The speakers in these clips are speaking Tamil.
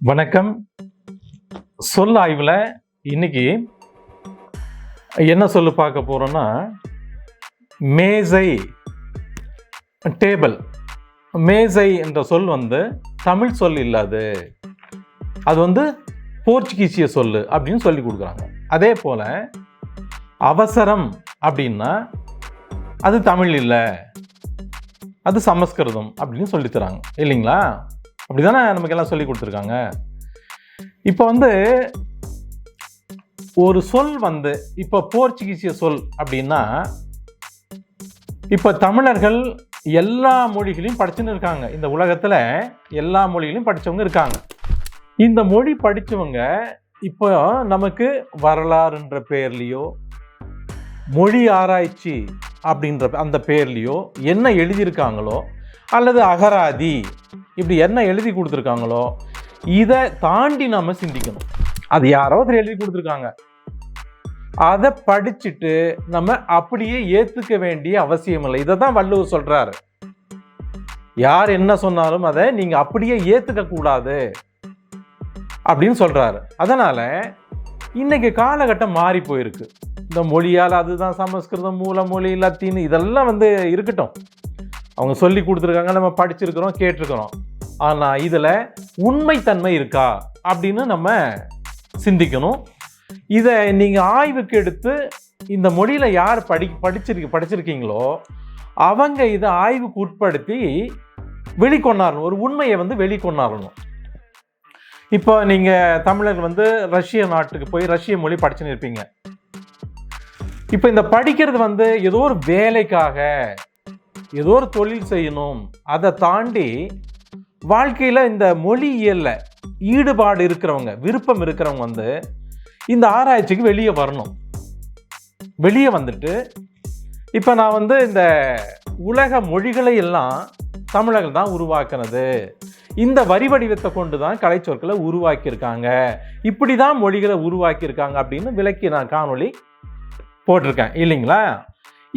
வணக்கம். சொல் ஆய்வில் இன்னைக்கு என்ன சொல்லு பார்க்க போகிறோன்னா மேசை டேபிள் மேசை என்ற சொல் வந்து தமிழ் சொல் இல்லாது. அது வந்து போர்ச்சுகீசிய சொல் அப்படின்னு சொல்லி கொடுக்குறாங்க. அதே போல் அவசரம் அப்படின்னா அது தமிழ் இல்லை. அது சமஸ்கிருதம் அப்படின்னு சொல்லித்தராங்க தராங்க. அப்படி அப்படிதானே நமக்கு எல்லாம் சொல்லி கொடுத்துருக்காங்க? இப்போ வந்து ஒரு சொல் வந்து இப்போ போர்ச்சுகீசிய சொல் அப்படின்னா இப்போ தமிழர்கள் எல்லா மொழிகளையும் படிச்சுன்னு இருக்காங்க. இந்த உலகத்தில் எல்லா மொழிகளையும் படித்தவங்க இருக்காங்க. இந்த மொழி படித்தவங்க இப்போ நமக்கு வரலாறுன்ற பேர்லேயோ மொழி ஆராய்ச்சி அப்படின்ற அந்த பேர்லேயோ என்ன எழுதியிருக்காங்களோ அல்லது அகராதி இப்படி என்ன எழுதி கொடுத்துருக்காங்களோ இதை தாண்டி நம்ம சிந்திக்கணும். அது யாரோ ஒருத்தர் எழுதி கொடுத்துருக்காங்க. அதை படிச்சுட்டு நம்ம அப்படியே ஏத்துக்க வேண்டிய அவசியம் இல்லை. இதை தான் வள்ளுவர் சொல்றாரு. யார் என்ன சொன்னாலும் அதை நீங்க அப்படியே ஏத்துக்க கூடாது அப்படின்னு சொல்றாரு. அதனால இன்னைக்கு காலகட்டம் மாறி போயிருக்கு. இந்த மொழியால் அதுதான் சமஸ்கிருதம் மூல மொழி லத்தீன் இதெல்லாம் வந்து இருக்கட்டும். அவங்க சொல்லி கொடுத்துருக்காங்க நம்ம படிச்சிருக்கிறோம் கேட்டிருக்கிறோம். ஆனால் இதில் உண்மைத்தன்மை இருக்கா அப்படின்னு நம்ம சிந்திக்கணும். இதை நீங்கள் ஆய்வுக்கு எடுத்து இந்த மொழியில் யார் படி படிச்சிருக்கு படிச்சிருக்கீங்களோ அவங்க இதை ஆய்வுக்கு உட்படுத்தி வெளிக்கொண்டாரணும் ஒரு உண்மையை வந்து வெளிக்கொண்டாரணும் இப்போ நீங்கள் தமிழர் வந்து ரஷ்ய நாட்டுக்கு போய் ரஷ்ய மொழி படிச்சுன்னு இருப்பீங்க. இப்போ இந்த படிக்கிறது வந்து ஏதோ ஒரு வேலைக்காக ஏதோ ஒரு தொழில் செய்யணும். அதை தாண்டி வாழ்க்கையில் இந்த மொழியியலில் ஈடுபாடு இருக்கிறவங்க விருப்பம் இருக்கிறவங்க வந்து இந்த ஆராய்ச்சிக்கு வெளியே வரணும். வெளியே வந்துட்டு இப்போ நான் வந்து இந்த உலக மொழிகளை எல்லாம் தமிழர்கள் தான் உருவாக்குனது. இந்த வரி வடிவத்தை கொண்டு தான் கலைச்சொற்களை உருவாக்கியிருக்காங்க. இப்படி தான் மொழிகளை உருவாக்கியிருக்காங்க அப்படின்னு விளக்கி நான் காணொளி போட்டிருக்கேன். இல்லைங்களா?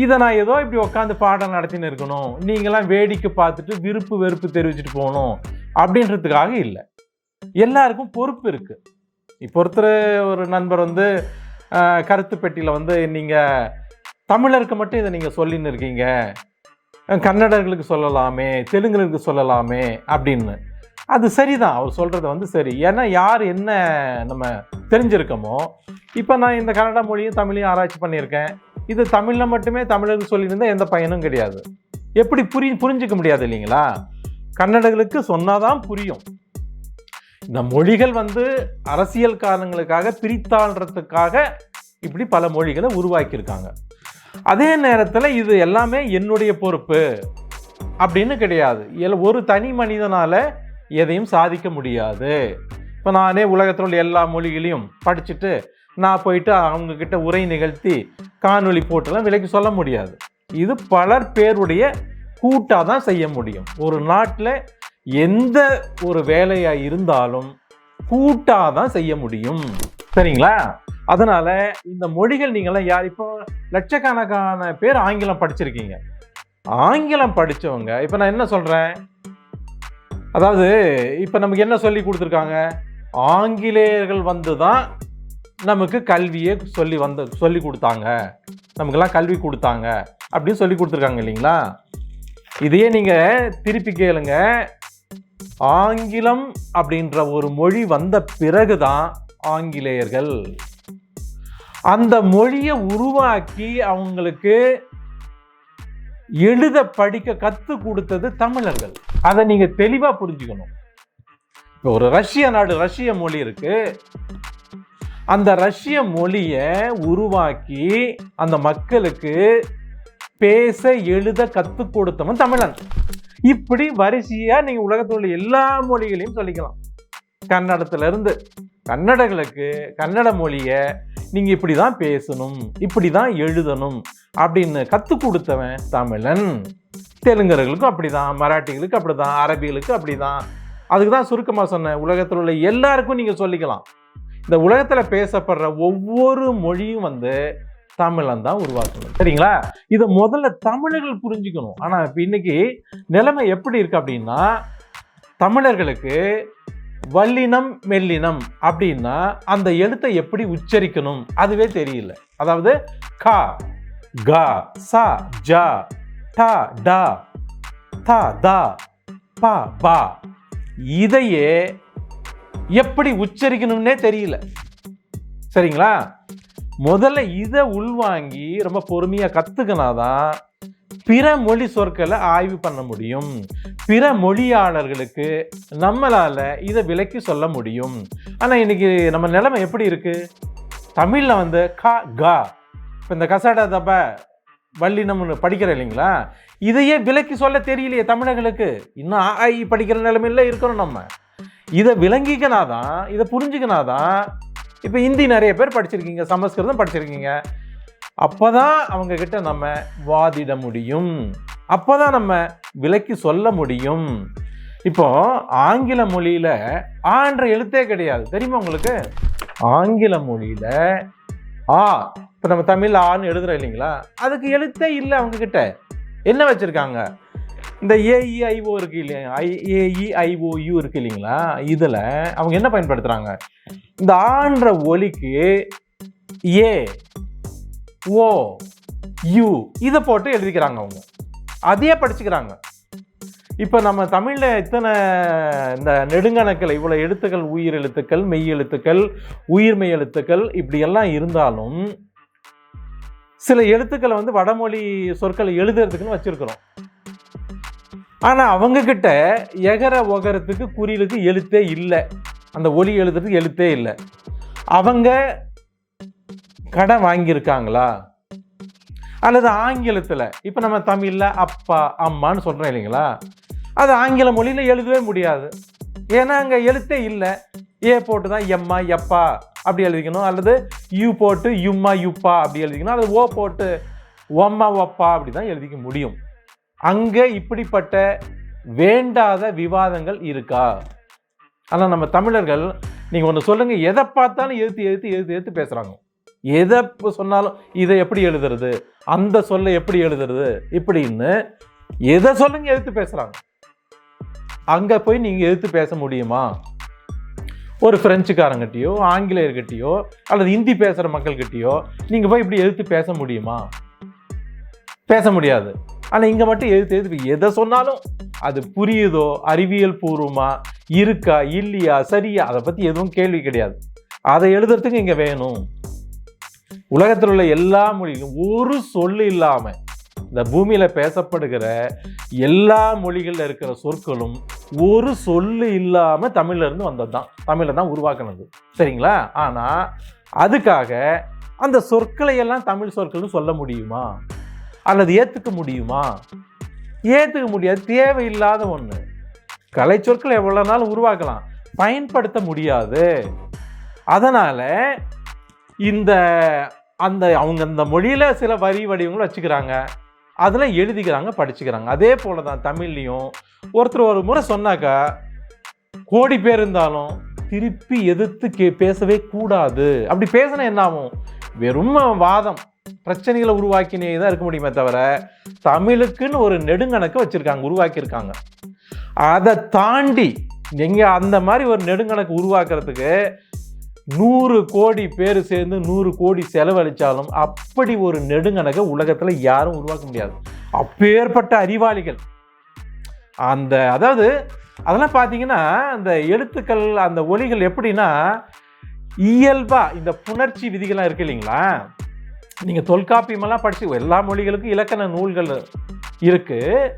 இதை நான் ஏதோ இப்படி உட்காந்து பாடம் நடத்தின்னு இருக்கணும். நீங்களாம் வேடிக்கை பார்த்துட்டு விருப்பு வெறுப்பு தெரிவிச்சுட்டு போகணும் அப்படின்றதுக்காக இல்லை. எல்லாருக்கும் பொறுப்பு இருக்குது இப்போ ஒருத்தர் ஒரு நண்பர் வந்து கருத்து பெட்டியில் வந்து நீங்கள் தமிழருக்கு மட்டும் இதை நீங்கள் சொல்லின்னு இருக்கீங்க. கன்னடர்களுக்கு சொல்லலாமே தெலுங்குகளுக்கு சொல்லலாமே அப்படின்னு. அது சரிதான். அவர் சொல்கிறது வந்து சரி. ஏன்னா யார் என்ன நம்ம தெரிஞ்சிருக்கோமோ இப்போ நான் இந்த கன்னட மொழியும் தமிழையும் ஆராய்ச்சி பண்ணியிருக்கேன். இது தமிழில் மட்டுமே தமிழர்கள் சொல்லியிருந்தால் எந்த பயனும் கிடையாது. எப்படி புரி புரிஞ்சிக்க முடியாது இல்லைங்களா? கன்னடர்களுக்கு சொன்னாதான் புரியும். இந்த மொழிகள் வந்து அரசியல் காரணங்களுக்காக பிரித்தாள்றதுக்காக இப்படி பல மொழிகளை உருவாக்கியிருக்காங்க. அதே நேரத்தில் இது எல்லாமே என்னுடைய பொறுப்பு அப்படின்னு கிடையாது. ஒரு தனி மனிதனால எதையும் சாதிக்க முடியாது. இப்போ நானே உலகத்தில் உள்ள எல்லா மொழிகளையும் படிச்சுட்டு நான் போயிட்டு அவங்கக்கிட்ட உரை நிகழ்த்தி காணொலி போட்டுலாம் விலைக்கு சொல்ல முடியாது. இது பலர் பேருடைய கூட்டாக தான் செய்ய முடியும். ஒரு நாட்டில் எந்த ஒரு வேலையாக இருந்தாலும் கூட்டாக தான் செய்ய முடியும். சரிங்களா? அதனால் இந்த மொழிகள் நீங்களாம் யார்? இப்போ லட்சக்கணக்கான பேர் ஆங்கிலம் படிச்சிருக்கீங்க. ஆங்கிலம் படிச்சவங்க இப்போ நான் என்ன சொல்றேன்? அதாவது இப்போ நமக்கு என்ன சொல்லி கொடுத்துருக்காங்க? ஆங்கிலேயர்கள் வந்து தான் நமக்கு கல்வியை சொல்லி வந்த சொல்லி கொடுத்தாங்க. நமக்கெல்லாம் கல்வி கொடுத்தாங்க. அப்படின்னு சொல்லி கொடுத்துருக்காங்க இல்லைங்களா? இதையே நீங்கள் திருப்பி கேளுங்க. ஆங்கிலம் அப்படின்ற ஒரு மொழி வந்த பிறகு தான் ஆங்கிலேயர்கள். அந்த மொழியை உருவாக்கி அவங்களுக்கு எழுத படிக்க கற்று கொடுத்தது தமிழர்கள். அதை நீங்கள் தெளிவாக புரிஞ்சுக்கணும். இப்போ ஒரு ரஷ்ய நாடு ரஷ்ய மொழி இருக்குது அந்த ரஷ்ய மொழியை உருவாக்கி அந்த மக்களுக்கு பேச எழுத கற்றுக் கொடுத்தவன் தமிழன். இப்படி வரிசையாக நீங்கள் உலகத்தில் உள்ள எல்லா மொழிகளையும் சொல்லிக்கலாம். கன்னடத்துலேருந்து கன்னடர்களுக்கு கன்னட மொழியை நீங்கள் இப்படி தான் பேசணும் இப்படி தான் எழுதணும் அப்படின்னு கற்றுக் கொடுத்தவன் தமிழன். தெலுங்கர்களுக்கும் அப்படிதான் மராட்டிகளுக்கு அப்படிதான் அரபிகளுக்கு அப்படிதான். அதுக்கு தான் சுருக்கமாக சொன்னேன் உலகத்தில் உள்ள எல்லாருக்கும் நீங்கள் சொல்லிக்கலாம். இந்த உலகத்தில் பேசப்படுற ஒவ்வொரு மொழியும் வந்து தமிழன் தான் உருவாக்கணும். சரிங்களா? இதை முதல்ல தமிழர்கள் புரிஞ்சுக்கணும். ஆனால் இப்போ இன்னைக்கு நிலைமை எப்படி இருக்கு அப்படின்னா தமிழர்களுக்கு வல்லினம் மெல்லினம் அப்படின்னா அந்த எழுத்தை எப்படி உச்சரிக்கணும்? அதுவே தெரியல. அதாவது கா கா சா ஜா டா டா தா தா பா பா. இதையே எப்படி உச்சரிக்கணும்னே தெரியல. சரிங்களா? முதல்ல இதை உள்வாங்கி ரொம்ப பொறுமையாக கற்றுக்கினாதான் பிற மொழி சொற்களை ஆய்வு பண்ண முடியும். பிற மொழியாளர்களுக்கு நம்மளால் இதை விலக்கி சொல்ல முடியும். ஆனால் இன்னைக்கு நம்ம நிலைமை எப்படி இருக்குது தமிழில் வந்து கா கா. இப்போ இந்த கசட தப்ப வள்ளி நம்ம படிக்கிற இல்லைங்களா? இதையே விலக்கி சொல்ல தெரியலையே தமிழர்களுக்கு. இன்னும் ஆ, இ படிக்கிற நிலைமையில இருக்கிறோம் நம்ம. இதை விளங்கிக்கனாதான் இதை புரிஞ்சுக்கினாதான் இப்போ ஹிந்தி நிறைய பேர் படிச்சிருக்கீங்க சமஸ்கிருதம் படிச்சிருக்கீங்க. அப்போ தான் அவங்கக்கிட்ட நம்ம வாதிட முடியும். அப்போ தான் நம்ம விலக்கி சொல்ல முடியும். இப்போ ஆங்கில மொழியில் ஆன்ற எழுத்தே கிடையாது. தெரியுமா உங்களுக்கு? ஆங்கில மொழியில் ஆ இப்போ நம்ம தமிழ் ஆன்னு எழுதுறோம் இல்லைங்களா? அதுக்கு எழுத்தே இல்லை அவங்கக்கிட்ட என்ன வச்சுருக்காங்க? இந்த ஏஇஐஓ இருக்கு இல்லையா? ஐ ஏஇஐஓயு இருக்கு இல்லைங்களா? இதில் அவங்க என்ன பயன்படுத்துகிறாங்க இந்த ஆன்ற ஒலிக்கு ஏ ஓ யூ இதை போட்டு எழுதிக்கிறாங்க அவங்க. அதையே படிச்சுக்கிறாங்க. இப்போ நம்ம தமிழில் இத்தனை இந்த நெடுங்கணக்கில் இவ்வளோ எழுத்துக்கள் உயிர் எழுத்துக்கள் மெய் எழுத்துக்கள் உயிர்மெய் எழுத்துக்கள் இப்படி எல்லாம் இருந்தாலும் சில எழுத்துக்களை வந்து வடமொழி சொற்களை எழுதுறதுக்குன்னு வச்சிருக்கிறோம். ஆனால் அவங்கக்கிட்ட எகர ஒகரத்துக்கு குறியலுக்கு எழுத்தே இல்லை. அந்த ஒலி எழுதுறதுக்கு எழுத்தே இல்லை. அவங்க கடன் வாங்கியிருக்காங்களா? அல்லது ஆங்கிலத்தில் இப்போ நம்ம தமிழில் அப்பா அம்மான்னு சொல்கிறோம் இல்லைங்களா? அது ஆங்கில மொழியில் எழுதவே முடியாது. ஏன்னா அங்கே எழுத்தே இல்லை. ஏ போட்டு தான் எம்மா எப்பா அப்படி எழுதிக்கணும். அல்லது யூ போட்டு யும்மா யுப்பா அப்படி எழுதிக்கணும். அல்லது ஓ போட்டு ஒம்மா ஒப்பா அப்படி தான் எழுதிக்க முடியும். அங்கே இப்படிப்பட்ட வேண்டாத விவாதங்கள் இருக்கா? ஆனால் நம்ம தமிழர்கள் நீங்கள் ஒன்று சொல்லுங்கள் எதை பார்த்தாலும் எதிர்த்து எதிர்த்து எதிர்த்து எதிர்த்து பேசுகிறாங்க எதை இப்போ சொன்னாலும் இதை எப்படி எழுதுறது? அந்த சொல்லை எப்படி எழுதுறது? இப்படின்னு எதை சொல்லுங்க எதிர்த்து பேசுகிறாங்க அங்கே போய் நீங்கள் எதிர்த்து பேச முடியுமா? ஒரு பிரெஞ்சுக்காரங்கிட்டயோ ஆங்கிலேயர்கிட்டயோ அல்லது ஹிந்தி பேசுகிற மக்கள்கிட்டயோ நீங்கள் போய் இப்படி எதிர்த்து பேச முடியுமா? பேச முடியாது. ஆனால் இங்கே மட்டும் எது எது எதை சொன்னாலும் அது புரியுதோ அறிவியல் பூர்வமா இருக்கா இல்லையா சரியா அதை பற்றி எதுவும் கேள்வி கிடையாது. அதை எழுதுறதுக்கு இங்கே வேணும். உலகத்தில் உள்ள எல்லா மொழிகளும் ஒரு சொல்லு இல்லாமல் இந்த பூமியில் பேசப்படுகிற எல்லா மொழிகளில் இருக்கிற சொற்களும் ஒரு சொல்லு இல்லாமல் தமிழ்ல இருந்து வந்தது தான் தமிழில் தான் உருவாக்குனது. சரிங்களா? ஆனால் அதுக்காக அந்த சொற்களை எல்லாம் தமிழ் சொற்கள்னு சொல்ல முடியுமா? அல்லது ஏற்றுக்க முடியுமா? ஏற்றுக்க முடியாது தேவையில்லாத ஒன்று கலை சொற்கள் எவ்வளோ நாள் உருவாக்கலாம்? பயன்படுத்த முடியாது. அதனால் இந்த அந்த அவங்க அந்த மொழியில் சில வரி வடிவங்களும் வச்சுக்கிறாங்க. அதில் எழுதிக்கிறாங்க படிச்சுக்கிறாங்க. அதே போல தான் தமிழ்லையும் ஒருத்தர் ஒரு முறை சொன்னாக்கா கோடி பேர் இருந்தாலும் திருப்பி எதிர்த்து கே பேசவே கூடாது. அப்படி பேசினா என்ன ஆகும்? வெறும் வாதம். பிரச்சனைகளை உருவாக்கினே தான் இருக்க முடியுமே தவிர தமிழுக்குன்னு ஒரு நெடுங்கணக்கு வச்சுருக்காங்க உருவாக்கியிருக்காங்க. அதை தாண்டி நீங்கள் அந்த மாதிரி ஒரு நெடுங்கணக்கு உருவாக்குறதுக்கு நூறு கோடி பேர் சேர்ந்து நூறு கோடி செலவழித்தாலும் அப்படி ஒரு நெடுங்கணக்கை உலகத்தில் யாரும் உருவாக்க முடியாது. அப்பேற்பட்ட அறிவாளிகள். அந்த அதாவது அதெல்லாம் பார்த்தீங்கன்னா அந்த எழுத்துக்கள் அந்த ஒலிகள் எப்படின்னா இயல்பா இந்த புணர்ச்சி விதிகள்லாம் இருக்கு இல்லைங்களா? நீங்கள் தொல்காப்பியமெல்லாம் படிச்சு எல்லா மொழிகளுக்கும் இலக்கண நூல்கள் இருக்கு.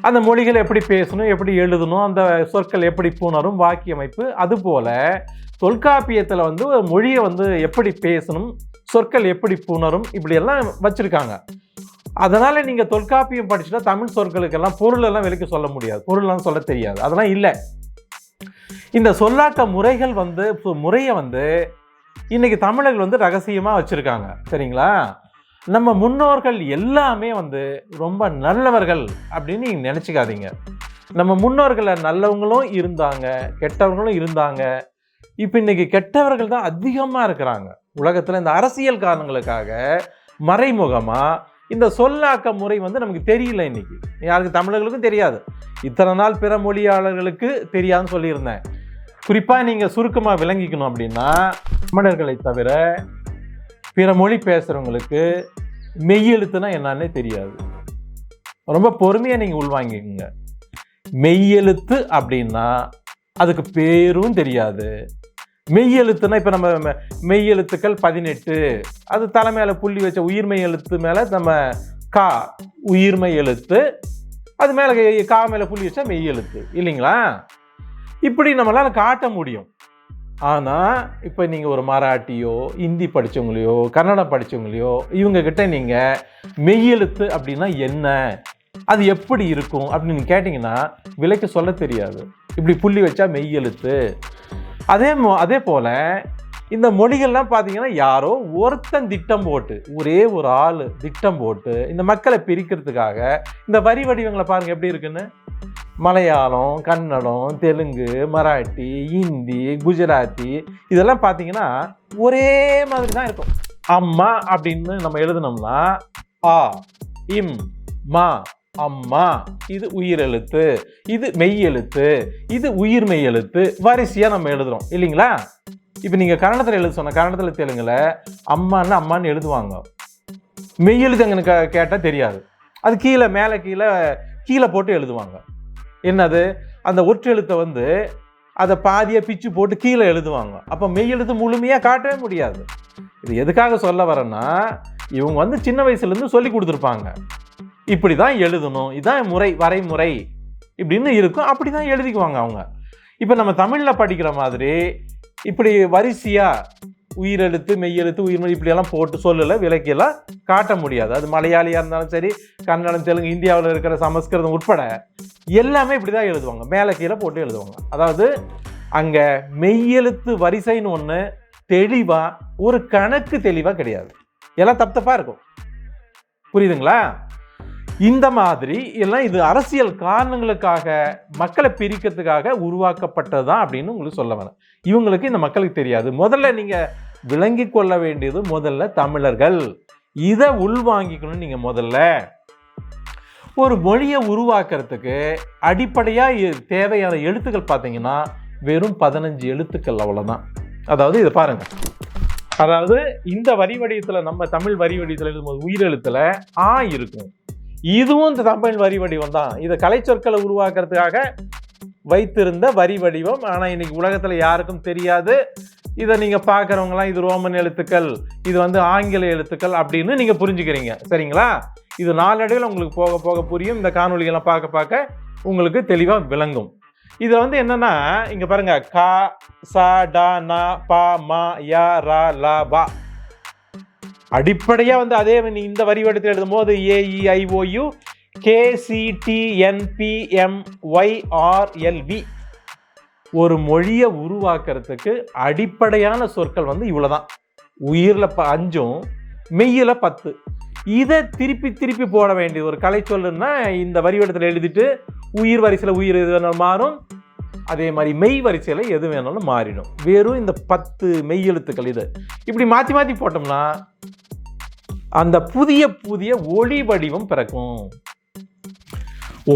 அந்த மொழிகள் எப்படி பேசணும் எப்படி எழுதணும் அந்த சொற்கள் எப்படி புணரும் வாக்கிய அமைப்பு அதுபோல தொல்காப்பியத்தில் வந்து ஒரு மொழியை வந்து எப்படி பேசணும் சொற்கள் எப்படி புணரும் இப்படியெல்லாம் வச்சுருக்காங்க. அதனால் நீங்கள் தொல்காப்பியம் படிச்சுட்டா தமிழ் சொற்களுக்கெல்லாம் பொருளெல்லாம் விலைக்கு சொல்ல முடியாது. பொருள்லாம் சொல்ல தெரியாது. அதெல்லாம் இல்லை. இந்த சொல்லாக்க முறைகள் வந்து முறையை வந்து இன்னைக்கு தமிழர்கள் வந்து ரகசியமாக வச்சுருக்காங்க. சரிங்களா? நம்ம முன்னோர்கள் எல்லாமே வந்து ரொம்ப நல்லவர்கள் அப்படின்னு நீங்கள் நினச்சிக்காதீங்க. நம்ம முன்னோர்களை நல்லவங்களும் இருந்தாங்க கெட்டவர்களும் இருந்தாங்க. இப்போ இன்னைக்கு கெட்டவர்கள் தான் அதிகமாக இருக்கிறாங்க. உலகத்தில் இந்த அரசியல் காரணங்களுக்காக மறைமுகமாக இந்த சொல்லாக்க முறை வந்து நமக்கு தெரியல இன்னைக்கு. யாருக்கு? தமிழர்களுக்கும் தெரியாது. இத்தனை நாள் பிற மொழியாளர்களுக்கு தெரியாதுன்னு சொல்லியிருந்தேன். குறிப்பாக நீங்கள் சுருக்கமாக விளங்கிக்கணும் அப்படின்னா தமிழர்களை தவிர பிற மொழி பேசுகிறவங்களுக்கு மெய்யெழுத்துனா என்னன்னே தெரியாது. ரொம்ப பொறுமையாக நீங்கள் உள்வாங்கிக்கோங்க. மெய்யெழுத்து அப்படின்னா அதுக்கு பேரும் தெரியாது. மெய்யெழுத்துனா இப்போ நம்ம மெய் மெய்யெழுத்துக்கள் பதினெட்டு. அது தலை மேலே புள்ளி வச்ச உயிர்மெய் எழுத்து மேலே நம்ம கா உயிர்மெய் எழுத்து. அது மேலே கா மேலே புள்ளி வச்சா மெய்யெழுத்து இல்லைங்களா? இப்படி நம்மளால் காட்ட முடியும். ஆனால் இப்போ நீங்கள் ஒரு மராட்டியோ ஹிந்தி படிச்சவங்களையோ கன்னடம் படித்தவங்களையோ இவங்கக்கிட்ட நீங்கள் மெய்யெழுத்து அப்படின்னா என்ன? அது எப்படி இருக்கும் அப்படின்னு கேட்டிங்கன்னா விலைக்கு சொல்ல தெரியாது. இப்படி புள்ளி வச்சா மெய்யெழுத்து அதே அதே போல் இந்த மொழிகள்லாம் பார்த்தீங்கன்னா யாரோ ஒருத்தன் திட்டம் போட்டு ஒரே ஒரு ஆள் திட்டம் போட்டு இந்த மக்களை பிரிக்கிறதுக்காக இந்த வரி வடிவங்களை பாருங்கள் எப்படி இருக்குன்னு? மலையாளம் கன்னடம் தெலுங்கு மராட்டி ஹிந்தி குஜராத்தி இதெல்லாம் பார்த்தீங்கன்னா ஒரே மாதிரி தான் இருக்கும். அம்மா அப்படின்னு நம்ம எழுதுனோம்னா ஆ இம் மா அம்மா இது உயிரெழுத்து இது மெய்யெழுத்து இது உயிர் மெய் எழுத்து வரிசையா நம்ம எழுதுறோம். இல்லைங்களா? இப்போ நீங்க கன்னடத்தில் எழுத சொன்ன கன்னடத்தில் தெலுங்குல அம்மான்னு அம்மான்னு எழுதுவாங்க. மெய் எழுத்து எங்களுக்கு கேட்டால் தெரியாது. அது கீழே மேலே கீழே கீழே போட்டு எழுதுவாங்க. என்னது? அந்த ஒற்று எழுத்தை வந்து அதை பாதியாக பிச்சு போட்டு கீழே எழுதுவாங்க. அப்போ மெய் எழுத்து முழுமையாக காட்டவே முடியாது. இது எதுக்காக சொல்ல வரேன்னா இவங்க வந்து சின்ன வயசுலேருந்து சொல்லி கொடுத்துருப்பாங்க. இப்படி தான் எழுதணும் இதான் முறை வரைமுறை இப்படின்னு இருக்கும் அப்படி தான் எழுதிக்குவாங்க அவங்க. இப்போ நம்ம தமிழில் படிக்கிற மாதிரி இப்படி வரிசையாக உயிரெழுத்து மெய்யெழுத்து உயிர்மொழி இப்படியெல்லாம் போட்டு சொல்லலை விளக்கியெல்லாம் காட்ட முடியாது. அது மலையாளியாக இருந்தாலும் சரி கன்னடம் தெலுங்கு இந்தியாவில் இருக்கிற சமஸ்கிருதம் உட்பட எல்லாமே இப்படி தான் எழுதுவாங்க. மேலே கீழே போட்டு எழுதுவாங்க. அதாவது அங்கே மெய்யெழுத்து வரிசைன்னு ஒன்று தெளிவாக ஒரு கணக்கு தெளிவாக கிடையாது. எல்லாம் தப்பு தப்பாக இருக்கும். புரியுதுங்களா? இந்த மாதிரி எல்லாம் இது அரசியல் காரணங்களுக்காக மக்களை பிரிக்கிறதுக்காக உருவாக்கப்பட்டது தான் அப்படின்னு உங்களுக்கு சொல்ல வரேன். இவங்களுக்கு இந்த மக்களுக்கு தெரியாது. முதல்ல நீங்கள் விளங்கி கொள்ள வேண்டியது முதல்ல தமிழர்கள். இதை உள்வாங்கிக்கணும் நீங்கள் முதல்ல ஒரு மொழியை உருவாக்குறதுக்கு அடிப்படையாக தேவையான எழுத்துக்கள் பார்த்தீங்கன்னா வெறும் பதினஞ்சு எழுத்துக்கள் அவ்வளோதான் அதாவது இதை பாருங்கள் அதாவது இந்த வரி வடிவத்தில் நம்ம தமிழ் வரி வடிவத்தில் எழுதும்போது உயிரெழுத்தில் ஆ இருக்கும். இதுவும் இந்த தமிழ் வரி வடிவம் தான். இதை கலைச்சொற்களை உருவாக்குறதுக்காக வைத்திருந்த வரி வடிவம். ஆனால் இன்னைக்கு உலகத்தில் யாருக்கும் தெரியாது. இதை நீங்கள் பார்க்குறவங்களாம் இது ரோமன் எழுத்துக்கள் இது வந்து ஆங்கில எழுத்துக்கள் அப்படின்னு நீங்கள் புரிஞ்சுக்கிறீங்க. சரிங்களா? இது நாளடைவில் உங்களுக்கு போக போக புரியும். இந்த காணொளிகள்லாம் பார்க்க பார்க்க உங்களுக்கு தெளிவாக விளங்கும். இதில் வந்து என்னென்னா இங்கே பாருங்க கா சா டா நா பா மா யா ரா லா பா அடிப்படையாக வந்து அதே நீ இந்த வரி வடிவத்தில் எழுதும் போது ஏஇ e, ஒரு மொழியை உருவாக்குறதுக்கு அடிப்படையான சொற்கள் வந்து இவ்வளோ தான் உயிரில் ப அஞ்சும் மெய்யில் பத்து. இதை திருப்பி திருப்பி போட வேண்டியது ஒரு கலை சொல்லுன்னா இந்த வரி வடிவத்தில் எழுதிட்டு உயிர் வரிசையில் உயிர் எது மாறும் அதே மாதிரி மெய் வரிசையில் எது வேணாலும் மாறிடும். வெறும் இந்த பத்து மெய் எழுத்துக்கள் இது. இப்படி மாற்றி மாற்றி போட்டோம்னா அந்த புதிய புதிய ஒளி வடிவம் பிறக்கும்.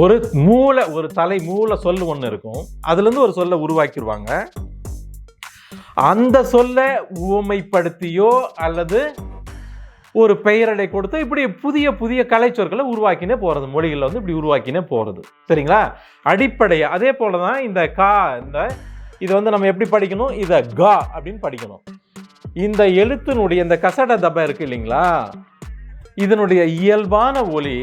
ஒரு மூளை ஒரு தலை மூளை சொல் ஒன்று இருக்கும். அதுலேருந்து ஒரு சொல்லை உருவாக்கிடுவாங்க அந்த சொல்லை உவமைப்படுத்தியோ அல்லது ஒரு பெயரடை கொடுத்து இப்படி புதிய புதிய கலைச்சொற்களை உருவாக்கினே போகிறது மொழிகளில் வந்து இப்படி உருவாக்கினே போகிறது சரிங்களா? அடிப்படையாக அதே போல தான் இந்த கா இந்த இதை வந்து நம்ம எப்படி படிக்கணும்? இதை கா அப்படின்னு படிக்கணும். இந்த எழுத்தினுடைய இந்த கசட தபை இருக்கு இல்லைங்களா? இதனுடைய இயல்பான ஒலி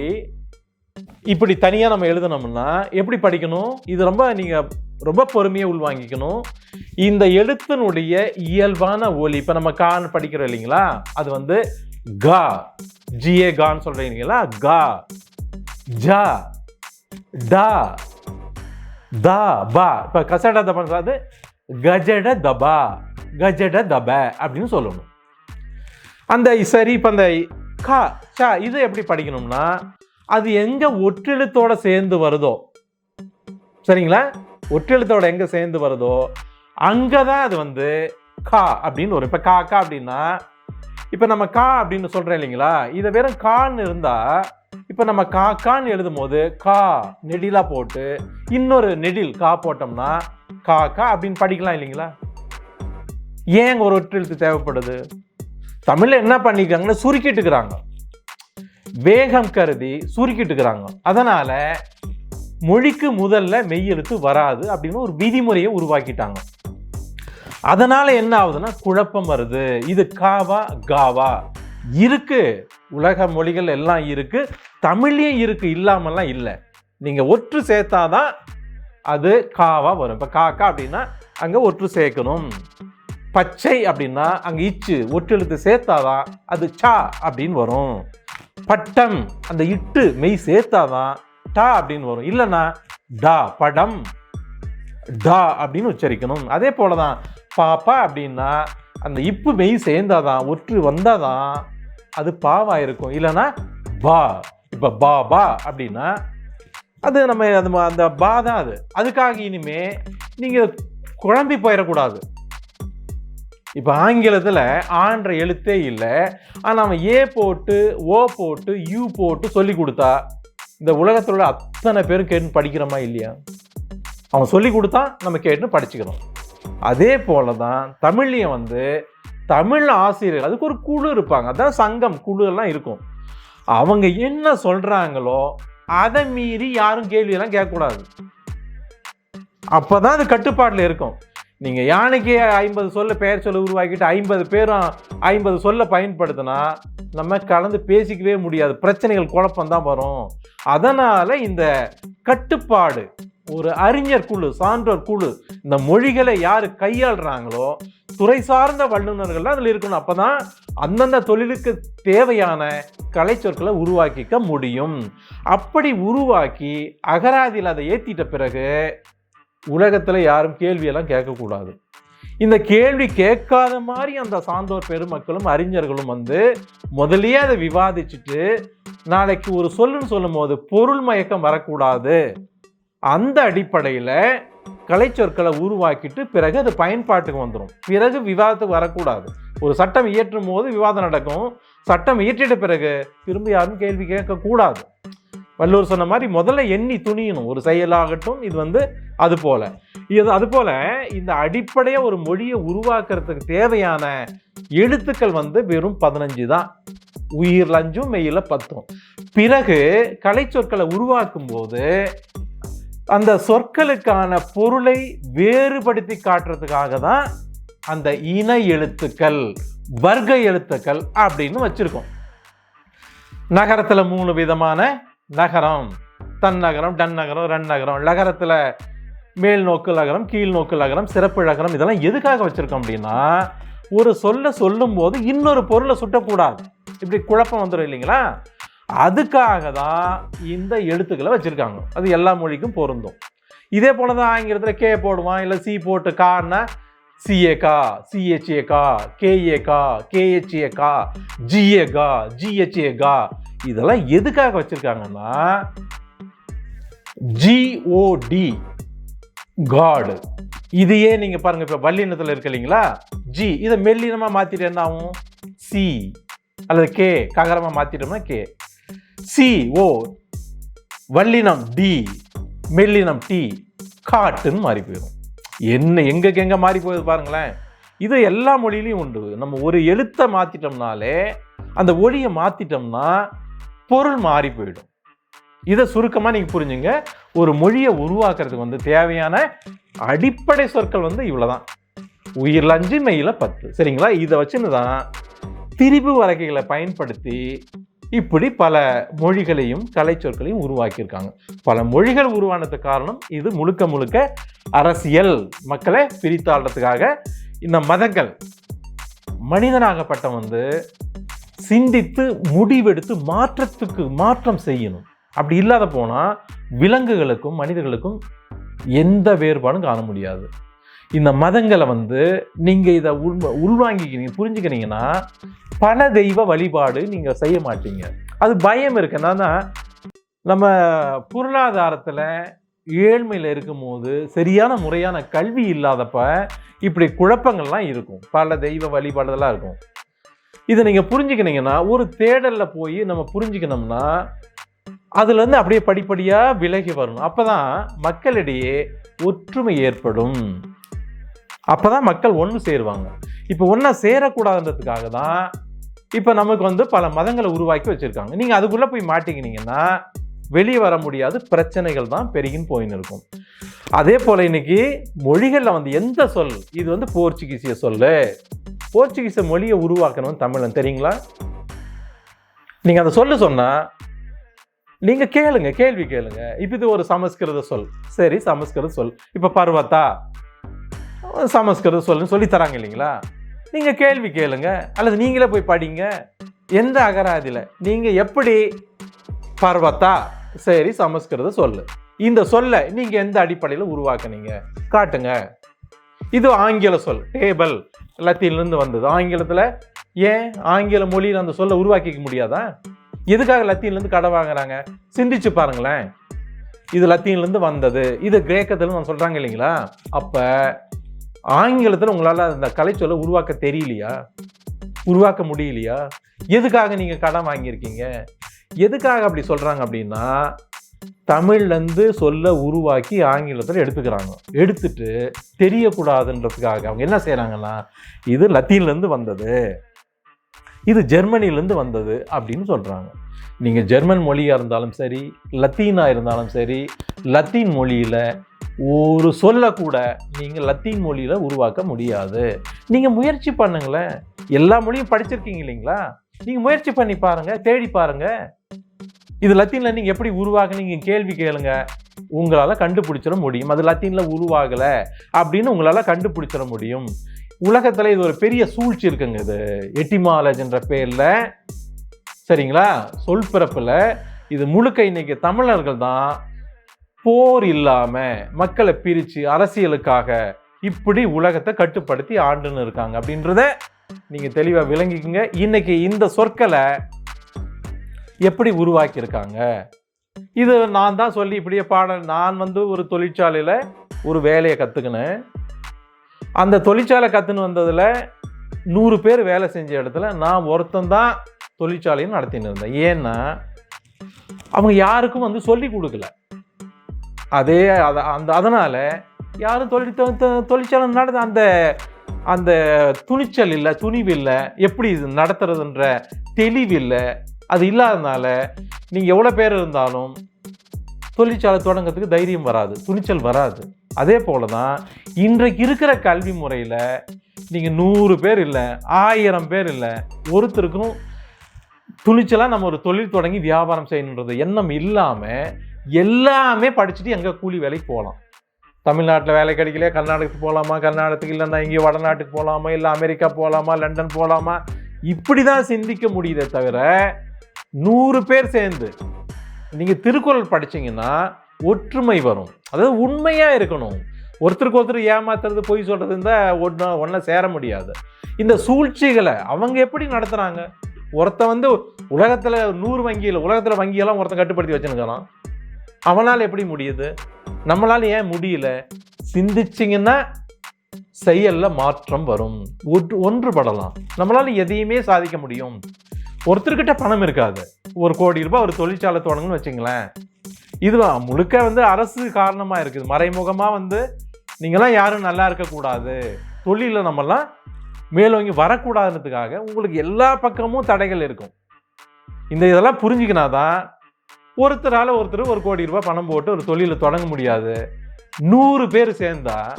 இப்படி தனியாக நம்ம எழுதணும்னா எப்படி படிக்கணும்? இது ரொம்ப நீங்கள் ரொம்ப பொறுமையாக உள்வாங்கிக்கணும். இந்த எழுத்தினுடைய இயல்பான ஒலி இப்போ நம்ம கான் படிக்கிறோம் இல்லைங்களா? அது வந்து கா ஜிஏ கான்னு சொல்றீங்களா கா ஜா டா தா பா. இப்போ கசட தபாது கஜட தபா கஜட தப அப்படின்னு சொல்லணும். அந்த சரி இப்போ அந்த கா சா இது எப்படி படிக்கணும்னா அது எங்கே ஒற்றெழுத்தோட சேர்ந்து வருதோ? சரிங்களா? ஒற்றெழுத்தோட எங்கே சேர்ந்து வருதோ? அங்கே தான் அது வந்து கா அப்படின்னு வரும். இப்போ கா கா அப்படின்னா இப்போ நம்ம கா அப்படின்னு சொல்றோம் இல்லைங்களா? இதை வெறும் கான்னு இருந்தால் இப்போ நம்ம கா கான்னு எழுதும் போது கா நெடிலாக போட்டு இன்னொரு நெடில் கா போட்டோம்னா கா கா அப்படின்னு படிக்கலாம் இல்லைங்களா? ஏன் ஒரு ஒற்றெழுத்து தேவைப்படுது? தமிழ்ல என்ன பண்ணிருக்காங்கன்னா சுருக்கிட்டுக்கிறாங்க வேகம் கருதி சுருக்கிட்டுக்கிறாங்க அதனால மொழிக்கு முதல்ல மெய்யெழுத்து வராது அப்படின்னு ஒரு விதிமுறையை உருவாக்கிட்டாங்க. அதனால் என்ன ஆகுதுன்னா குழப்பம் வருது. இது காவா காவா. இருக்கு. உலக மொழிகள் எல்லாம் இருக்கு. தமிழ்லயும் இருக்கு இல்லாமலாம் இல்லை. நீங்கள் ஒற்று சேர்த்தாதான் அது காவா வரும். இப்போ காக்கா அப்படின்னா அங்கே ஒற்று சேர்க்கணும். பச்சை அப்படின்னா அங்கே இச்சு ஒற்றெழுத்து சேர்த்தாதான் அது சா அப்படின்னு வரும். பட்டம் அந்த இட்டு மெய் சேர்த்தாதான் டா அப்படின்னு வரும். இல்லைன்னா டா படம் டா அப்படின்னு உச்சரிக்கணும். அதே போலதான் பாப்பா அப்படின்னா அந்த இப்பு மெய் சேர்ந்தாதான் ஒற்று வந்தாதான் அது பாவா இருக்கும் இல்லைன்னா பா இப்போ பா பா அப்படின்னா அது நம்ம அது அந்த பா தான் அது. அதுக்காக இனிமே நீங்கள் குழம்பி போயிடக்கூடாது. இப்போ ஆங்கிலத்தில் ஆன்ற எழுத்தே இல்லை. ஆனால் அவன் ஏ போட்டு ஓ போட்டு யூ போட்டு சொல்லி கொடுத்தா இந்த உலகத்தில் உள்ள அத்தனை பேரும் கேட்டு படிக்கிறோமா இல்லையா? அவன் சொல்லி கொடுத்தா நம்ம கேட்டு படிச்சுக்கிறோம். அதே போல தான் தமிழ்லையும் வந்து தமிழ் ஆசிரியர் அதுக்கு ஒரு குழு இருப்பாங்க. அதான் சங்கம் குழு எல்லாம் இருக்கும். அவங்க என்ன சொல்றாங்களோ அதை மீறி யாரும் கேள்வியெல்லாம் கேட்கக்கூடாது. அப்பதான் அது கட்டுப்பாட்டில் இருக்கும். நீங்க யானைக்கு ஐம்பது சொல்ல பெயர் சொல்ல உருவாக்கிட்டு ஐம்பது பேரும் ஐம்பது சொல்ல பயன்படுத்தினா நம்ம கலந்து பேசிக்கவே முடியாது. பிரச்சனைகள் குழப்பம் தான் வரும். அதனால இந்த கட்டுப்பாடு ஒரு அறிஞர் குழு சான்றோர் குழு இந்த மொழிகளை யார் கையாளுறாங்களோ துறை சார்ந்த வல்லுநர்கள் அதில் இருக்கணும். அப்போ தான் அந்தந்த தொழிலுக்கு தேவையான கலைச்சொற்களை உருவாக்கிக்க முடியும். அப்படி உருவாக்கி அகராதியில் அதை ஏற்றிட்ட பிறகு உலகத்தில் யாரும் கேள்வியெல்லாம் கேட்கக்கூடாது. இந்த கேள்வி கேட்காத மாதிரி அந்த சான்றோர் பெருமக்களும் அறிஞர்களும் வந்து முதலியே அதை விவாதிச்சுட்டு நாளைக்கு ஒரு சொல்லுன்னு சொல்லும் போது பொருள் மயக்கம் வரக்கூடாது. அந்த அடிப்படையில் கலைச்சொற்களை உருவாக்கிட்டு பிறகு அது பயன்பாட்டுக்கு வந்துடும் பிறகு விவாதத்துக்கு வரக்கூடாது. ஒரு சட்டம் இயற்றும் போது விவாதம் நடக்கும். சட்டம் இயற்றிட்ட பிறகு திரும்ப யாரும் கேள்வி கேட்கக்கூடாது. வள்ளுவர் சொன்ன மாதிரி முதல்ல எண்ணி துணியணும். ஒரு செயலாகட்டும் இது வந்து அது போல. இது அது போல இந்த அடிப்படையாக ஒரு மொழியை உருவாக்குறதுக்கு தேவையான எழுத்துக்கள் வந்து வெறும் பதினஞ்சு தான். உயிர் லஞ்சும் மெயில பத்தும். பிறகு கலை சொற்களை உருவாக்கும் போது அந்த சொற்களுக்கான பொருளை வேறுபடுத்தி காட்டுறதுக்காக தான் அந்த இன எழுத்துக்கள் வர்க்க எழுத்துக்கள் அப்படின்னு வச்சுருக்கோம். நகரத்தில் மூணு விதமான நகரம். தன் நகரம் டன் நகரம் ரன் நகரம். நகரத்தில் மேல் நோக்கு நகரம் கீழ் நோக்கு நகரம் சிறப்பு நகரம் இதெல்லாம் எதுக்காக வச்சுருக்கோம் அப்படின்னா ஒரு சொல்ல சொல்லும்போது இன்னொரு பொருளை சுட்டக்கூடாது. இப்படி குழப்பம் வந்துடும் இல்லைங்களா? அதுக்காக தான் இந்த எழுத்துக்களை வச்சுருக்காங்க. அது எல்லா மொழிக்கும் பொருந்தும். இதே போல தான் ஆங்கிலத்தில் கே போடுவான் இல்லை சி போட்டு கான்னா சிஏகா சிஹெச்ஏகா கேஏகா கேஹெச்ஏகா ஜிஏகா ஜிஹெச்ஏகா இதெல்லாம் எதுக்காக வச்சுருக்காங்கன்னா ஜிஓடி காடு இதையே நீங்கள் பாருங்கள் இப்போ வல்லினத்தில் இருக்கு இல்லைங்களா? ஜி இதை மெல்லினமாக மாற்றிட்டு என்ன ஆகும்? சி அல்லது கே ககரமாக மாற்றிட்டோம்னா கே சி ஓ வல்லினம் டி மெல்லினம் டி காட்டுன்னு மாறி போயிடும் என்ன எங்கக்கு எங்கே மாறி போகுது பாருங்களேன். இது எல்லா மொழியிலையும் உண்டு. நம்ம ஒரு எழுத்தை மாற்றிட்டோம்னாலே அந்த ஒளியை மாற்றிட்டோம்னா பொருள் மாறி போயிடும். இதை சுருக்கமாக நீங்கள் புரிஞ்சுங்க. ஒரு மொழியை உருவாக்குறதுக்கு வந்து தேவையான அடிப்படை சொற்கள் வந்து இவ்வளோதான் உயிர் அஞ்சு மெயில பத்து. சரிங்களா? இதை வச்சுன்னு தான் திரிபு வழக்கைகளை பயன்படுத்தி இப்படி பல மொழிகளையும் கலைச்சொற்களையும் உருவாக்கியிருக்காங்க. பல மொழிகள் உருவானதுக்கு காரணம் இது முழுக்க முழுக்க அரசியல். மக்களை பிரித்தாடுறதுக்காக இந்த மதங்கள். மனிதனாகப்பட்ட வந்து சிந்தித்து முடிவெடுத்து மாற்றத்துக்கு மாற்றம் செய்யணும். அப்படி இல்லாத போனால் விலங்குகளுக்கும் மனிதர்களுக்கும் எந்த வேறுபாடும் காண முடியாது. இந்த மதங்களை வந்து நீங்கள் இதை உள் உள்வாங்கிக்கிறீங்க புரிஞ்சுக்கிறீங்கன்னா பண தெய்வ வழிபாடு நீங்கள் செய்ய மாட்டீங்க. அது பயம் இருக்கு. என்னன்னா நம்ம பொருளாதாரத்தில் ஏழ்மையில் இருக்கும்போது சரியான முறையான கல்வி இல்லாதப்ப இப்படி குழப்பங்கள்லாம் இருக்கும். பல தெய்வ வழிபாடுதெல்லாம் இருக்கும். இதை நீங்கள் புரிஞ்சுக்கினீங்கன்னா ஒரு தேடலில் போய் நம்ம புரிஞ்சுக்கணும்னா அதுலேருந்து அப்படியே படிப்படியாக விலகி வரணும். அப்போ தான் மக்களிடையே ஒற்றுமை ஏற்படும். அப்போ தான் மக்கள் ஒன்று சேருவாங்க. இப்போ ஒன்றா சேரக்கூடாதுன்றதுக்காக தான் இப்போ நமக்கு வந்து பல மதங்களை உருவாக்கி வச்சுருக்காங்க. நீங்கள் அதுக்குள்ளே போய் மாட்டிக்கினீங்கன்னா வெளியே வர முடியாது. பிரச்சனைகள் தான் பெருகின்னு போயின்னு இருக்கும். அதே போல் இன்னைக்கு மொழிகளில் வந்து எந்த சொல் இது வந்து போர்ச்சுகீசிய சொல் போர்ச்சுகீச மொழியை உருவாக்கணும்னு தமிழன் தெரியுங்களா? நீங்கள் அந்த சொல்லு சொன்னால் நீங்கள் கேளுங்க கேள்வி கேளுங்க. இப்போ இது ஒரு சமஸ்கிருத சொல். சரி சமஸ்கிருத சொல். இப்போ பர்வத்தா? சமஸ்கிருத சொல்லுன்னு சொல்லி தராங்க இல்லைங்களா? நீங்கள் கேள்வி கேளுங்க அல்லது நீங்களே போய் படிங்க. எந்த அகராதியில்? நீங்கள் எப்படி பர்வத்தா? சரி சமஸ்கிருத சொல்லு. இந்த சொல்லை நீங்கள் எந்த அடிப்படையில் உருவாக்குனீங்க? காட்டுங்க. இது ஆங்கில சொல் டேபிள் லத்தீன்லேருந்து வந்தது. ஆங்கிலத்தில் ஏன் ஆங்கில மொழியில் அந்த சொல்லை உருவாக்கிக்க முடியாதா? எதுக்காக லத்தீன்லேருந்து கடை வாங்குறாங்க? சிந்திச்சு பாருங்களேன். இது லத்தீன்லேருந்து வந்தது. இது கிரேக்கத்தில் சொல்கிறாங்க இல்லைங்களா? அப்போ ஆங்கிலத்தில் உங்களால் அந்த கலைச்சொல்லை உருவாக்க தெரியலையா? உருவாக்க முடியலையா? எதுக்காக நீங்கள் கடன் வாங்கியிருக்கீங்க? எதுக்காக அப்படி சொல்கிறாங்க அப்படின்னா தமிழ்லேருந்து சொல்ல உருவாக்கி ஆங்கிலத்தில் எடுத்துக்கிறாங்க. எடுத்துட்டு தெரியக்கூடாதுன்றதுக்காக. அவங்க என்ன செய்கிறாங்கன்னா இது லத்தீன்லேருந்து வந்தது. இது ஜெர்மனிலேருந்து வந்தது அப்படின்னு சொல்கிறாங்க நீங்கள் ஜெர்மன் மொழியாக இருந்தாலும் சரி லத்தீனாக இருந்தாலும் சரி லத்தீன் மொழியில் ஒரு சொல்ல கூட நீங்கள் லத்தீன் மொழியில் உருவாக்க முடியாது. நீங்கள் முயற்சி பண்ணுங்களேன். எல்லா மொழியும் படிச்சிருக்கீங்க இல்லைங்களா? நீங்கள் முயற்சி பண்ணி பாருங்கள் தேடி பாருங்கள் இது லத்தீனில் நீங்கள் எப்படி உருவாக்குனீங்க கேள்வி கேளுங்க. உங்களால் கண்டுபிடிச்சிட முடியும். அது லத்தீனில் உருவாகலை அப்படின்னு உங்களால் கண்டுபிடிச்சிட முடியும். உலகத்தில் இது ஒரு பெரிய சூழ்ச்சி இருக்குங்க இது. எட்டிமாலஜின்ற பேரில். சரிங்களா? சொல் பிறப்பில் இது முழுக்க இன்னைக்கு தமிழர்கள் தான் போர் இல்லாமல் மக்களை பிரித்து அரசியலுக்காக இப்படி உலகத்தை கட்டுப்படுத்தி ஆண்டுன்னு இருக்காங்க. அப்படின்றத நீங்கள் தெளிவாக விளங்கிக்கங்க. இன்னைக்கு இந்த சொற்களை எப்படி உருவாக்கியிருக்காங்க? இது நான் தான் சொல்லி இப்படியே பாட நான் வந்து ஒரு தொழிற்சாலையில் ஒரு வேலையை கற்றுக்கினேன் அந்த தொழிற்சாலை கற்றுன்னு வந்ததில் நூறு பேர் வேலை செஞ்ச இடத்துல நான் ஒருத்தன் தான் தொழிற்சாலையும் நடத்தின்னு இருந்தேன். ஏன்னா அவங்க யாருக்கும் வந்து சொல்லி கொடுக்கல. அதே அத அந்த அதனால் யாரும் தொழில் தொழிற்சாலை நடந்த அந்த அந்த துணிச்சல் இல்லை துணிவு இல்லை எப்படி இது நடத்துறதுன்ற தெளிவு இல்லை. அது இல்லாததுனால நீங்கள் எவ்வளோ பேர் இருந்தாலும் தொழிற்சாலை தொடங்கிறதுக்கு தைரியம் வராது துணிச்சல் வராது. அதே போல தான் இன்றைக்கு இருக்கிற கல்வி முறையில் நீங்கள் நூறு பேர் இல்லை ஆயிரம் பேர் இல்லை ஒருத்தருக்கும் துணிச்சலாக நம்ம ஒரு தொழில் தொடங்கி வியாபாரம் செய்யணுன்றது எண்ணம் இல்லாமல் எல்லாமே படிச்சுட்டு எங்கே கூலி வேலைக்கு போகலாம். தமிழ்நாட்டில் வேலை கிடைக்கல கர்நாடகத்துக்கு போகலாமா? கர்நாடகத்துக்கு இல்லைன்னா இங்கே வடநாட்டுக்கு போகலாமா? இல்லை அமெரிக்கா போகலாமா? லண்டன் போகலாமா? இப்படி தான் சிந்திக்க முடியுதே தவிர நூறு பேர் சேர்ந்து நீங்கள் திருக்குறள் படிச்சிங்கன்னா ஒற்றுமை வரும். அதாவது உண்மையாக இருக்கணும். ஒருத்தருக்கு ஒருத்தர் ஏமாத்துறது பொய் சொல்கிறது இருந்தால் ஒன்றா ஒன்றா சேர முடியாது. இந்த சூழ்ச்சிகளை அவங்க எப்படி நடத்துகிறாங்க ஒருத்தன் வந்து உலகத்தில் நூறு வங்கியில் உலகத்தில் வங்கியெல்லாம் ஒருத்தன் கட்டுப்படுத்தி வச்சுருக்கலாம் அவனால் எப்படி முடியுது? நம்மளால் ஏன் முடியல? சிந்திச்சிங்கன்னா செயலில் மாற்றம் வரும். ஒன்று ஒன்றுபடலாம். நம்மளால் எதையுமே சாதிக்க முடியும். ஒருத்தர்கிட்ட பணம் இருக்காது. ஒரு கோடி ரூபாய் ஒரு தொழிற்சாலை தொடங்குன்னு வச்சுங்களேன். இதுதான் முழுக்க வந்து அரசு காரணமாக இருக்குது. மறைமுகமாக வந்து நீங்களாம் யாரும் நல்லா இருக்கக்கூடாது. தொழிலில் நம்மலாம் மேலோங்கி வரக்கூடாதுன்றதுக்காக உங்களுக்கு எல்லா பக்கமும் தடைகள் இருக்கும். இந்த இதெல்லாம் புரிஞ்சுக்கினா தான் ஒருத்தரால் ஒருத்தர் ஒரு கோடி ரூபாய் பணம் போட்டு ஒரு தொழிலை தொடங்க முடியாது. நூறு பேர் சேர்ந்தா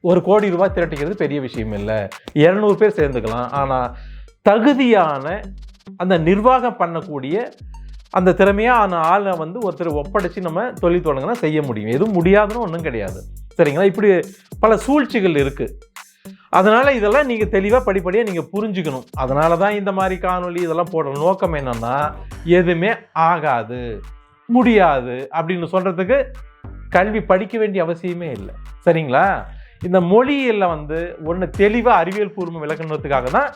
ஒரு கோடி ரூபாய் திரட்டிக்கிறது பெரிய விஷயம் இல்லை. இரநூறு பேர் சேர்ந்துக்கலாம். ஆனால் தகுதியான அந்த நிர்வாகம் பண்ணக்கூடிய அந்த திறமையான ஆளை வந்து ஒருத்தர் ஒப்படைச்சு நம்ம தொழில் தொடங்கினா செய்ய முடியும். எதுவும் முடியாதுன்னு ஒன்றும் கிடையாது. சரிங்களா? இப்படி பல சூழ்ச்சிகள் இருக்குது அதனால் இதெல்லாம் நீங்கள் தெளிவாக படிப்படியாக நீங்கள் புரிஞ்சுக்கணும். அதனால தான் இந்த மாதிரி காணொளி இதெல்லாம் போடுற நோக்கம் என்னன்னா எதுவுமே ஆகாது முடியாது அப்படின்னு சொல்கிறதுக்கு கல்வி படிக்க வேண்டிய அவசியமே இல்லை. சரிங்களா? இந்த மொழியில் வந்து ஒன்று தெளிவாக அறிவியல் பூர்வம் விளக்கணுறதுக்காக தான்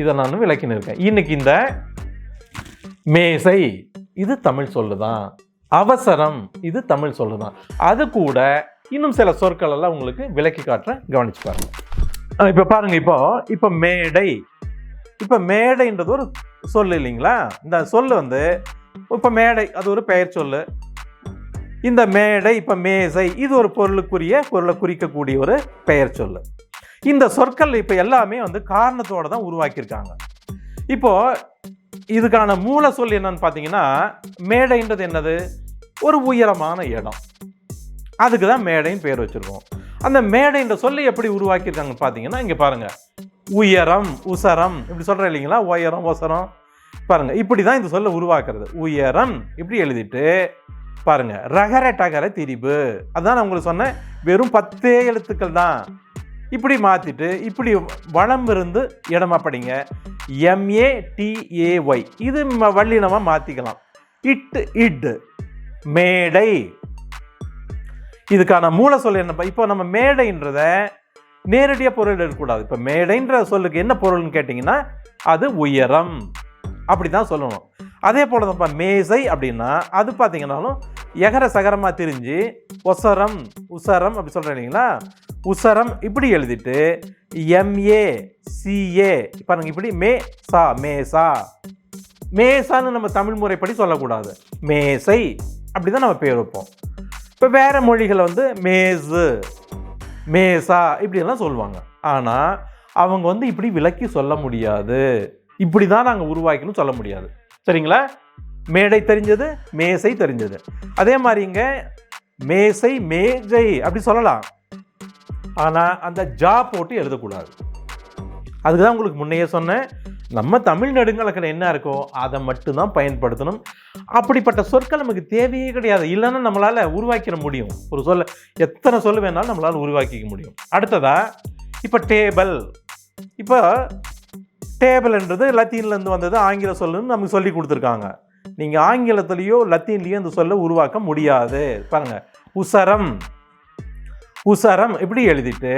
இதை நான் விளக்கின்னு இருக்கேன். இன்னைக்கு இந்த மேசை இது தமிழ் சொல்லுதான். அவசரம் இது தமிழ் சொல்லுதான். அது கூட இன்னும் சில சொற்கள் எல்லாம் உங்களுக்கு விளக்கி காட்டுறேன். கவனிச்சு பாருங்க. இப்போ பாருங்க இப்போ இப்போ மேடை. இப்போ மேடைன்றது ஒரு சொல் இல்லைங்களா? இந்த சொல் வந்து இப்போ மேடை அது ஒரு பெயர் சொல் இந்த மேடை இப்போ மேசை இது ஒரு பொருளுக்குரிய பொருளை குறிக்கக்கூடிய ஒரு பெயர் சொல்லு. இந்த சொற்கள் இப்போ எல்லாமே வந்து காரணத்தோட தான் உருவாக்கியிருக்காங்க. இப்போ இதுக்கான மூல சொல் என்னன்னு பார்த்தீங்கன்னா மேடைன்றது என்னது? ஒரு உயரமான இடம். அதுக்கு தான் மேடைன்னு பேர் வச்சிருக்கோம். அந்த மேடைன்ற சொல்லி எப்படி உருவாக்கியிருக்காங்கன்னு பார்த்தீங்கன்னா இங்கே பாருங்கள் உயரம் உசரம் இப்படி சொல்கிறேன் இல்லைங்களா? உயரம் உசரம். பாருங்கள் இப்படி தான் இந்த சொல்ல உருவாக்குறது. உயரம் இப்படி எழுதிட்டு பாருங்கள் ரகர டகர திரிபு. அதான் நான் உங்களுக்கு சொன்னேன் வெறும் பத்தே எழுத்துக்கள் தான். இப்படி மாற்றிட்டு இப்படி வளம் இருந்து இடமா படிங்க எம்ஏ டிஏஒய் இது வள்ளினமாக மாற்றிக்கலாம் இட்டு இட்டு. மேடை இதுக்கான மூல சொல் என்ன இப்போ நம்ம மேடைன்றத நேரடியாக பொருள் எடுக்கக்கூடாது. இப்போ மேடைன்ற சொல்லுக்கு என்ன பொருள்னு கேட்டிங்கன்னா அது உயரம். அப்படி தான் சொல்லணும். அதே போல் தான் மேசை அப்படின்னா அது பார்த்தீங்கன்னாலும் எகர சகரமாக திரிஞ்சு ஒசரம் உசரம் அப்படி சொல்கிறேன் இல்லைங்களா? உசரம் இப்படி எழுதிட்டு எம்ஏ சிஏ பாருங்க இப்படி மே சா மேசா. மேசான்னு நம்ம தமிழ் முறைப்படி சொல்லக்கூடாது. மேசை அப்படி தான் நம்ம பேர் வைப்போம். இப்போ வேறு மொழிகள் வந்து மேசு மேசா இப்படியெல்லாம் சொல்லுவாங்க. ஆனால் அவங்க வந்து இப்படி விளக்கி சொல்ல முடியாது. இப்படி தான் நாங்கள் உருவாக்கணும்னு சொல்ல முடியாது. சரிங்களா? மேடை தெரிஞ்சது மேசை தெரிஞ்சது. அதே மாதிரி இங்கே மேசை மேஜை அப்படி சொல்லலாம். ஆனால் அந்த ஜா போட்டு எழுதக்கூடாது. அதுக்கு தான் உங்களுக்கு முன்னையே சொன்னேன். நம்ம தமிழ் நெடுங்கலக்கணம் என்ன இருக்கோ அதை மட்டும்தான் பயன்படுத்தணும். அப்படிப்பட்ட சொற்கள் நமக்கு தேவையே கிடையாது. இல்லைன்னா நம்மளால் உருவாக்கிட முடியும். ஒரு சொல்ல எத்தனை சொல் வேணாலும் நம்மளால் உருவாக்கிக்க முடியும். அடுத்ததா இப்போ டேபிள் இப்போ டேபிள்ன்றது லத்தீன்லேருந்து வந்தது ஆங்கில சொல்லுன்னு நமக்கு சொல்லி கொடுத்துருக்காங்க. நீங்கள் ஆங்கிலத்துலேயோ லத்தீன்லேயோ இந்த சொல்லை உருவாக்க முடியாது. பாருங்கள் உசரம். உசரம் இப்படி எழுதிட்டு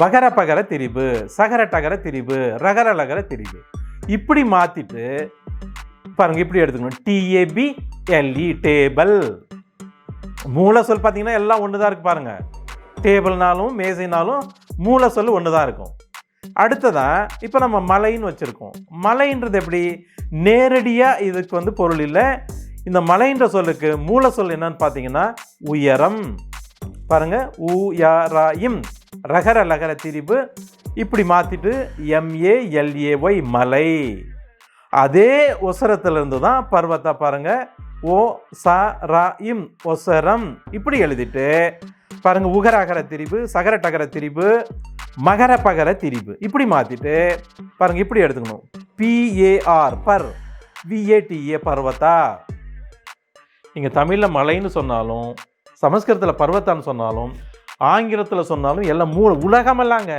வகர பகர திரிபு சகர டகர திரிபு ரகர லகர திரிபு. இப்படி மாற்றிட்டு பாருங்கள் இப்படி எடுத்துக்கணும். டிஏபி எல்இ டேபிள் மூல சொல் பார்த்தீங்கன்னா எல்லாம் ஒன்று தான் இருக்குது பாருங்கள் டேபிள்னாலும் மேசைனாலும் மூல சொல் ஒன்று தான் இருக்கும். அடுத்ததான் இப்போ நம்ம மலைன்னு வச்சுருக்கோம். மலைன்றது எப்படி? நேரடியாக இதுக்கு வந்து பொருள் இல்லை. இந்த மலைன்ற சொல்லுக்கு மூல சொல் என்னன்னு பார்த்தீங்கன்னா உயரம். பாருங்கள் உயராயும் ரகர லகர திரிப்பு இப்படி மாற்றிட்டு எம்ஏ எல்ஏஒய் மலை. அதே ஒசரத்திலிருந்து தான் பருவத்தை பாருங்கள் ஓ ச ரா இம் ஒசரம். இப்படி எழுதிட்டு பாருங்கள் உகர அகர திரிபு சகர டகர திரிபு மகர பகர திரிபு. இப்படி மாற்றிட்டு பாருங்கள் இப்படி எடுத்துக்கணும். பிஏஆர் பர் விஏடிஏ பர்வத்தா. நீங்கள் தமிழில் மலைன்னு சொன்னாலும் சமஸ்கிருதத்தில் பர்வத்தான்னு சொன்னாலும் ஆங்கிலத்தில் சொன்னாலும் எல்லாம் மூ உலகமெல்லாங்க.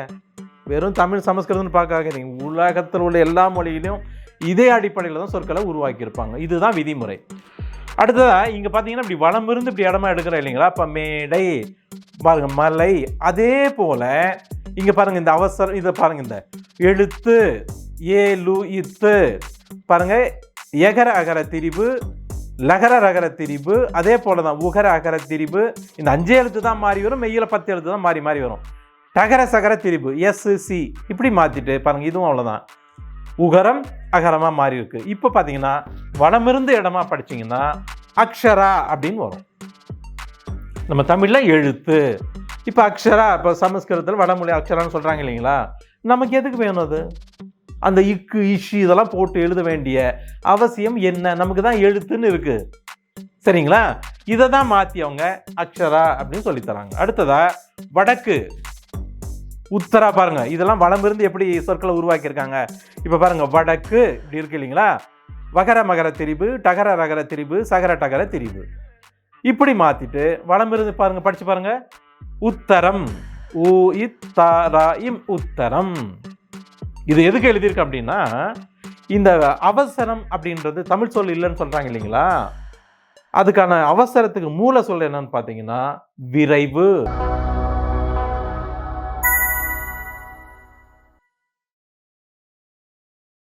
வெறும் தமிழ் சமஸ்கிருதம்னு பார்க்காதீங்க. உலகத்தில் உள்ள எல்லா மொழியிலையும் இதே அடிப்படையில் தான் சொற்களை உருவாக்கியிருப்பாங்க. இதுதான் விதிமுறை. அடுத்ததாக இங்கே பார்த்தீங்கன்னா இப்படி வளம் இருந்து இப்படி இடமா எடுக்கிற இல்லைங்களா? இப்போ மேடை பாருங்க மலை அதே போல் இங்கே பாருங்கள் இந்த அவசரம் இதை பாருங்கள் இந்த எழுத்து ஏலு இத்து பாருங்கள் எகர அகர திரிவு லகர ரகர திரிபு அதே போல தான் உகர அகர திரிபு. இந்த அஞ்சு எழுத்து தான் மாறி வரும் மெய்யில் பத்து எழுத்து தான் மாறி மாறி வரும். டகர சகர திரிபு எஸ் சி இப்படி மாற்றிட்டு பாருங்கள் இதுவும் அவ்வளோதான் உகரம் அகரமாக மாறி இருக்கு. இப்போ பார்த்தீங்கன்னா வடமிருந்து இடமா படிச்சீங்கன்னா அக்ஷரா அப்படின்னு வரும். நம்ம தமிழில் எழுத்து. இப்போ அக்ஷரா இப்போ சமஸ்கிருதத்தில் வடமொழி அக்ஷரான்னு சொல்கிறாங்க இல்லைங்களா? நமக்கு எதுக்கு வேணும் அது? அந்த இக்கு இஷு இதெல்லாம் போட்டு எழுத வேண்டிய அவசியம் என்ன? நமக்கு தான் எழுத்துன்னு இருக்குது சரிங்களா? இதை தான் மாற்றி அவங்க அக்ஷரா அப்படின்னு சொல்லித்தராங்க அடுத்ததா வடக்கு. உத்தரா பாருங்க. இதெல்லாம் வளமிருந்து எப்படி சொற்களை உருவாக்கியிருக்காங்க? இப்போ பாருங்க வடக்கு இப்படி இருக்கு இல்லைங்களா? வகர மகர திரிபு டகர ரகர திரிபு சகர டகர திரிபு. இப்படி மாற்றிட்டு வளமிருந்து பாருங்க படிச்சு பாருங்க. உத்தரம். ஊ இத்தரா இம் உத்தரம். இது எதுக்கு எழுதியிருக்கு அப்படின்னா இந்த அவசரம் அப்படின்றது தமிழ் சொல் இல்லைன்னு சொல்கிறாங்க இல்லைங்களா? அதுக்கான அவசரத்துக்கு மூல சொல் என்னன்னு பார்த்தீங்கன்னா விரைவு.